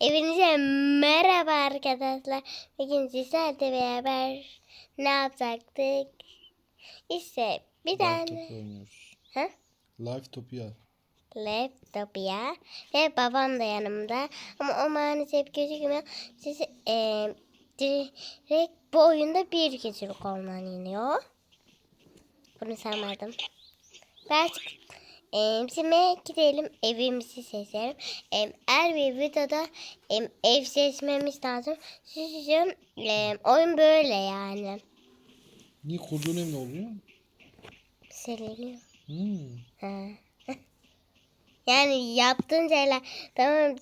Evinize merhaba arkadaşlar. Bugün sizlerle beraber ne yapacaktık? İşte bir Live tane. Ha? Live Topia. laptop ya ve babam da yanımda ama o maalesef gözükmüyor. Siz e, direkt bu oyunda bir kişilik oynanıyor. Bunu sanmadım. Birazcık e, şimdi gidelim evimizi seçelim. E, her bir videoda e, ev seçmemiz lazım. Sizin e, oyun böyle yani. Niye kurduğun ev ne oluyor? Siliniyor. Hmm. Ha. yani yaptığın şeyler tamam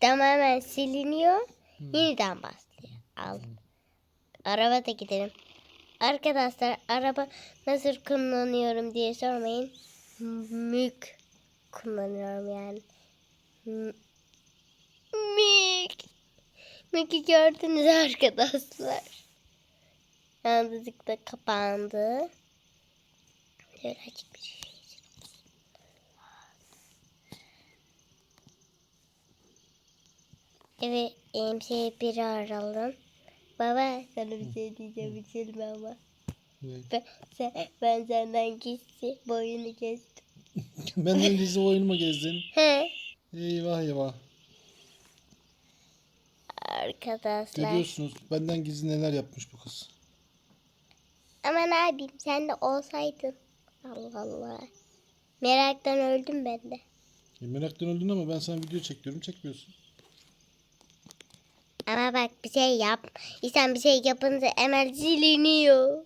tamamen siliniyor. Yeniden başlıyor. Al. Araba da gidelim. Arkadaşlar araba nasıl kullanıyorum diye sormayın. Mük kullanıyorum yani. Mük. Mük'ü gördünüz arkadaşlar. Yalnızlıkla kapandı. Şöyle açık bir şey. Evet, emsiye biri aralım. Baba sana bir şey diyeceğim bitirme ama. Ben, sen, ben senden gitsi boyunu kestim. Benden dizi oyunumu gezdin. He. Eyvah eyvah. Arkadaşlar. Görüyorsunuz benden gizli neler yapmış bu kız. Aman abim sen de olsaydın. Allah Allah. Meraktan öldüm ben de. E, meraktan öldün ama ben sana video çekiyorum çekmiyorsun. Ama bak bir şey yap. İnsan bir şey yapınca hemen siliniyor.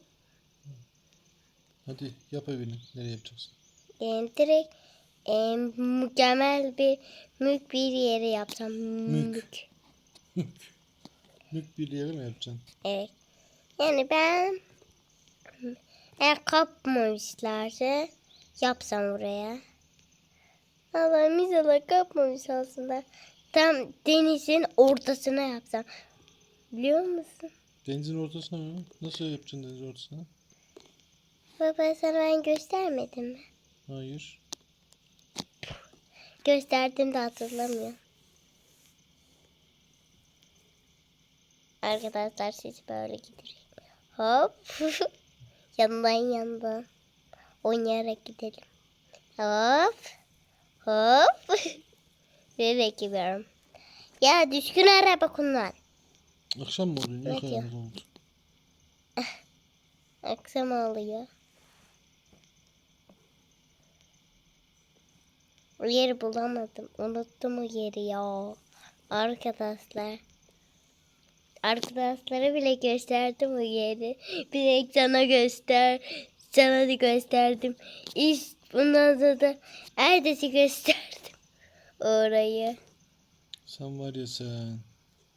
Hadi yap evini. Nereye yapacaksın? Yani direkt e, mükemmel bir mülk bir yere yapsam. Mülk. Mülk bir yere mi yapacaksın? Evet. Yani ben eğer kapmamışlarsa yapsam oraya. Allah mizalar kapmamış aslında. Tam denizin ortasına yapsam. Biliyor musun? Denizin ortasına mı? Nasıl yapacaksın denizin ortasına? Baba sana ben göstermedim mi? Hayır. Gösterdim de hatırlamıyorum. Arkadaşlar siz böyle gidiyor. Hop. yandan yandan. Oynayarak gidelim. Hop. Hop. Böyle gidiyorum. Ya düşkün araba kullan. Akşam mı oluyor? Ya. karanlık oldu? Akşam oluyor. O yeri bulamadım. Unuttum o yeri ya. Arkadaşlar. Arkadaşlara bile gösterdim o yeri. Bir de sana göster. Sana da gösterdim. İş bundan sonra da ertesi gösterdim. Orayı. Sen var ya sen.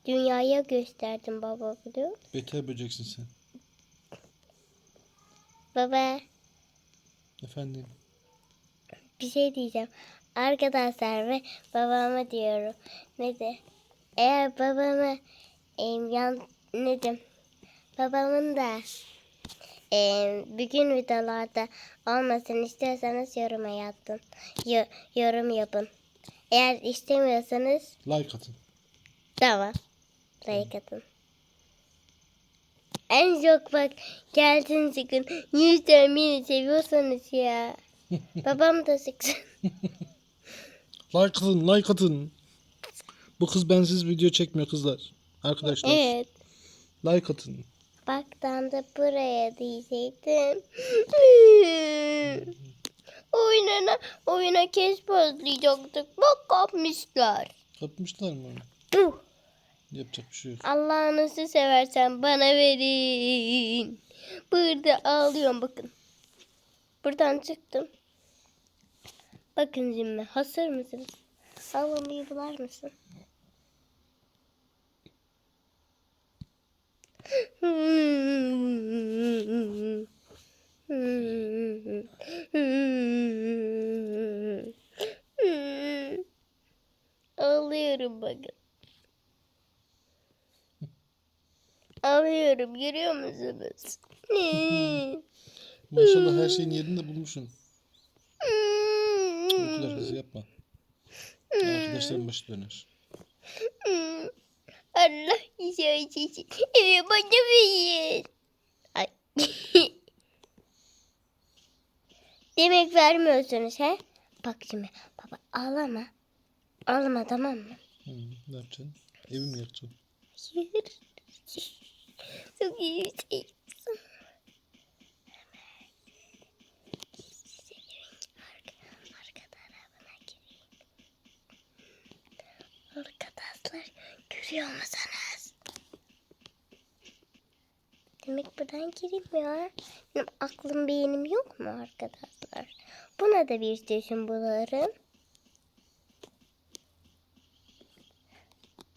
Dünyaya gösterdim baba biliyor musun? Beter böceksin sen. Baba. Efendim. bir şey diyeceğim. Arkadaşlar ve babama diyorum. Ne de? Eğer babama em, yan ne de? Babamın da em, bugün videolarda olmasın istiyorsanız yoruma yazın. Yo- yorum yapın. Eğer istemiyorsanız Like atın. tamam. Like atın. En çok bak gelsin sıkın. Yüzden beni seviyorsanız ya. Babam da sıksın. Like atın, like atın. Bu kız bensiz video çekmiyor kızlar. Arkadaşlar. Evet. Like atın. Bak tam da buraya diyecektim. oyuna, oyuna kes başlayacaktık. Bak kapmışlar. Kapmışlar mı? Tuh. Yapacak bir şey yok. Allah'ınızı seversen bana verin. Burada ağlıyorum bakın. Buradan çıktım. Bakın şimdi hazır mısınız? Ağlamayı bular mısın? Ağlıyorum bakın. Ağlıyorum görüyor musunuz? Maşallah her şeyin yerinde bulmuşsun. Kadar hızlı yapma. Arkadaşların başı döner. Hmm. Allah rızası için evi bana verin. Ay. Demek vermiyorsunuz he? Bak şimdi baba ağlama. Ağlama tamam mı? Hı, ne yapacaksın? Evi mi yakacaksın? Hayır. Çok iyi bir şey. Arkadaşlar görüyor musunuz? Demek buradan girilmiyor. Benim aklım beynim yok mu arkadaşlar? Buna da bir çözüm bularım.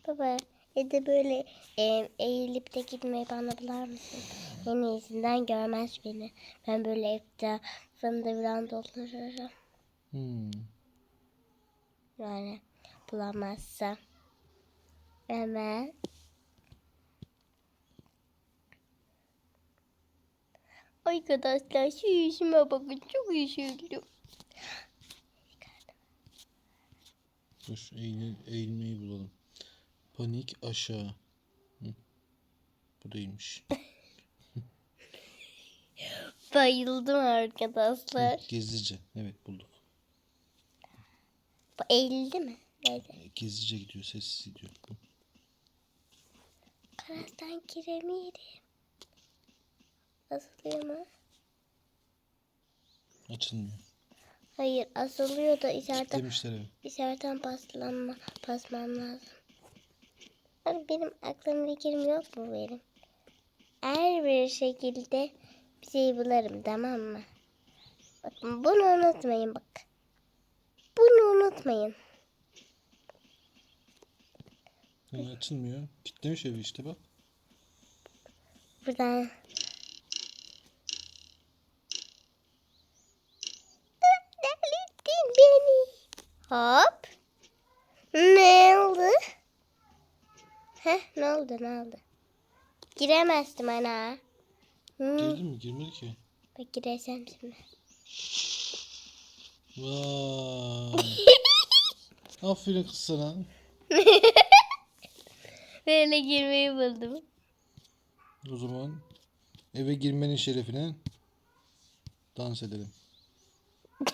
Baba ya da böyle e, eğilip de gitmeyi bana bular mısın? En iyisinden görmez beni. Ben böyle etrafında falan dolanırım. Hmm. Yani bulamazsa. Hemen. Arkadaşlar şu yüzüme bakın çok üzüldüm. Dur eğil, eğilmeyi bulalım. Panik aşağı. Hı. Bu değilmiş. Bayıldım arkadaşlar. Gezici. Evet bulduk. Bu eğildi mi? Neyse. Gezici gidiyor. Sessiz gidiyor. Karastan giremeyelim. Asılıyor mu? Açılmıyor. Hayır asılıyor da içeriden, Demişler evi. içeriden paslanma, pasmam lazım. Bak benim aklım fikrim yok mu benim? Her bir şekilde bir şey bularım tamam mı? Bakın bunu unutmayın bak. Bunu unutmayın. Yani açılmıyor. Kitlemiş evi işte bak. Buradan. Beni. Hop. Ne oldu? Heh, ne oldu ne oldu? Giremezdim ana. Hmm, mi? Girmedi ki. bak giresem şimdi. Vay. Aferin kız sana. Böyle girmeyi buldum. O zaman eve girmenin şerefine dans edelim.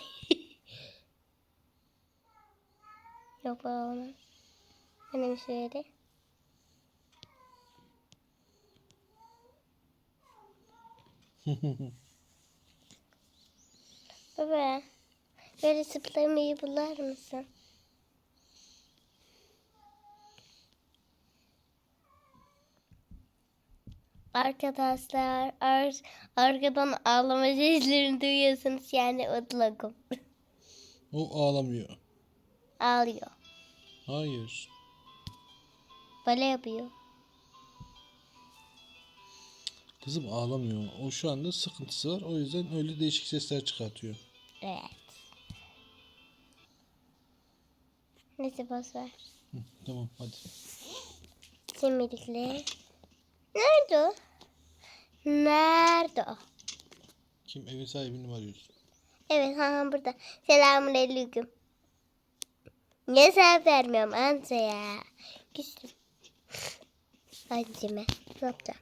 Yok olmaz. Benim şöyle. Baba, böyle zıplamayı bular mısın? Arkadaşlar, ar arkadan ağlama seslerini duyuyorsunuz yani mutlaka O ağlamıyor. ağlıyor. Hayır. Böyle yapıyor. Kızım ağlamıyor. O şu anda sıkıntısı var. O yüzden öyle değişik sesler çıkartıyor. Evet. Neyse boş ver. Hı, tamam hadi. Şimdilikle. Nerede o? Nerede o? Kim evin sahibini mi arıyorsun? Evet ha ha burada. Selamun aleyküm. Niye sen vermiyorum anca ya? Küstüm. Anneme. Ne yapacağım?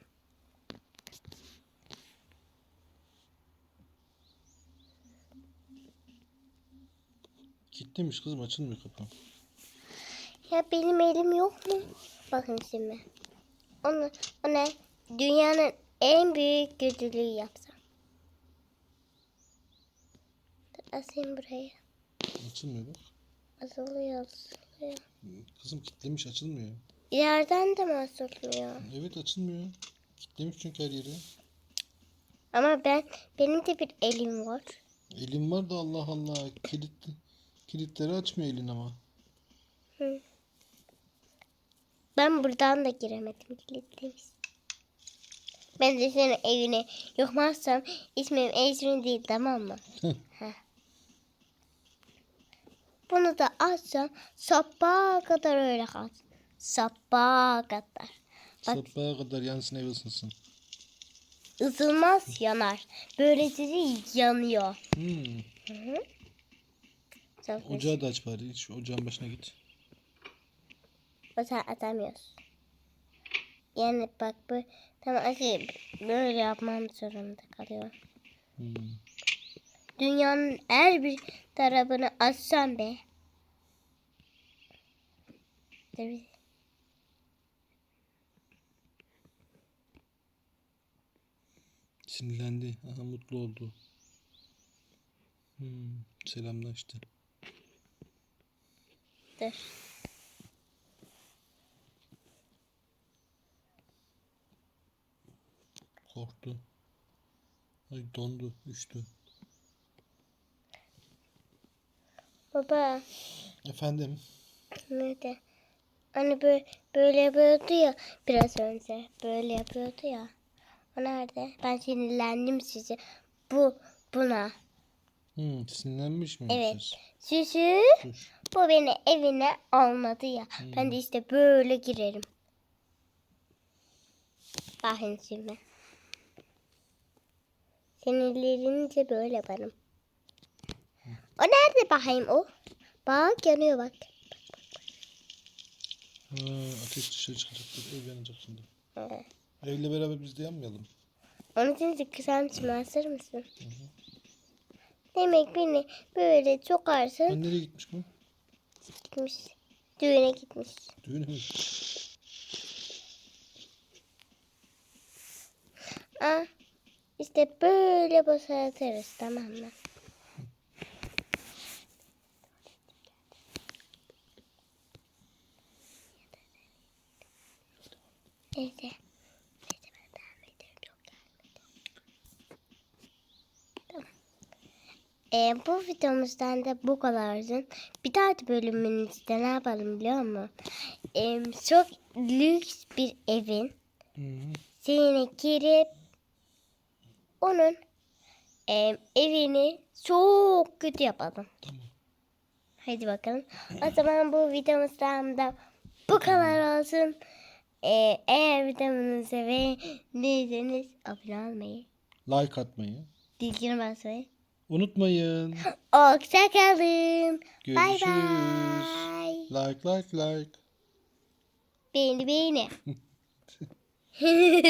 Kitlemiş kızım açılmıyor kapı. Ya benim elim yok mu? Bakın şimdi. Onu, ona dünyanın en büyük kötülüğü yapsam. Asayım buraya. Açılmıyor bak. Asılıyor, asılıyor. Kızım kitlemiş açılmıyor. Yerden de mi asılmıyor? Evet açılmıyor. Kitlemiş çünkü her yeri. Ama ben benim de bir elim var. Elim var da Allah Allah. Kilit, kilitleri açmıyor elin ama. Ben buradan da giremedim kilitlemiş. Ben de senin evine yokmazsam ismim Ecrin değil tamam mı? Bunu da açsam sabaha kadar öyle kalsın. Sabaha kadar. Bak Sabaha kadar yansın ev ısınsın. ısınmaz yanar. Böylece yanıyor. Hmm. Ocağı da aç bari. Şu ocağın başına git. Zaman atamıyoruz. Yani bak bu tamam açı böyle yapmam zorunda kalıyor. Hmm. Dünyanın her bir tarafını açsam be. Tabii. Sinirlendi. Aha mutlu oldu. Hmm. Selamlaştı. Dur. Korktu. Ay dondu. Üştü. Baba Efendim. nerede? Hani böyle, böyle yapıyordu ya biraz önce. Böyle yapıyordu ya. O nerede? Ben sinirlendim size. Bu buna. Hmm, sinirlenmiş mi? Evet. Süsü bu beni evine almadı ya. Ben de işte böyle girerim. Bakın şimdi. Sinirlenince böyle yaparım. O nerede bakayım o? Bak yanıyor bak. Ha, ateş dışarı çıkacaktır. Ev yanacak şimdi. Evet. Evle beraber biz de yanmayalım. Onun için şimdi hazır mısın? Demek beni böyle sokarsın Ben nereye gitmiş bu? gitmiş. Düğüne gitmiş. Düğüne mi? Aa, işte böyle boşaltırız tamam mı? Neyse. Neyse ben devam ederim. Çok. Tamam. Ee, bu videomuzdan da bu kadardı. Bir dahaki bölümümüzde ne yapalım biliyor musun? Ee, çok lüks bir evin -hı. Seni girip onun em, evini çok kötü yapalım. Tamam. Hadi bakalım. O zaman bu videomuzdan da bu kadar olsun. Ee, eğer videomuzu beğendiyseniz abone olmayı, Like atmayı. bildirim basmayı. Unutmayın. Hoşçakalın. Bay Görüşürüz. bay. Like like like. Beğeni beğeni.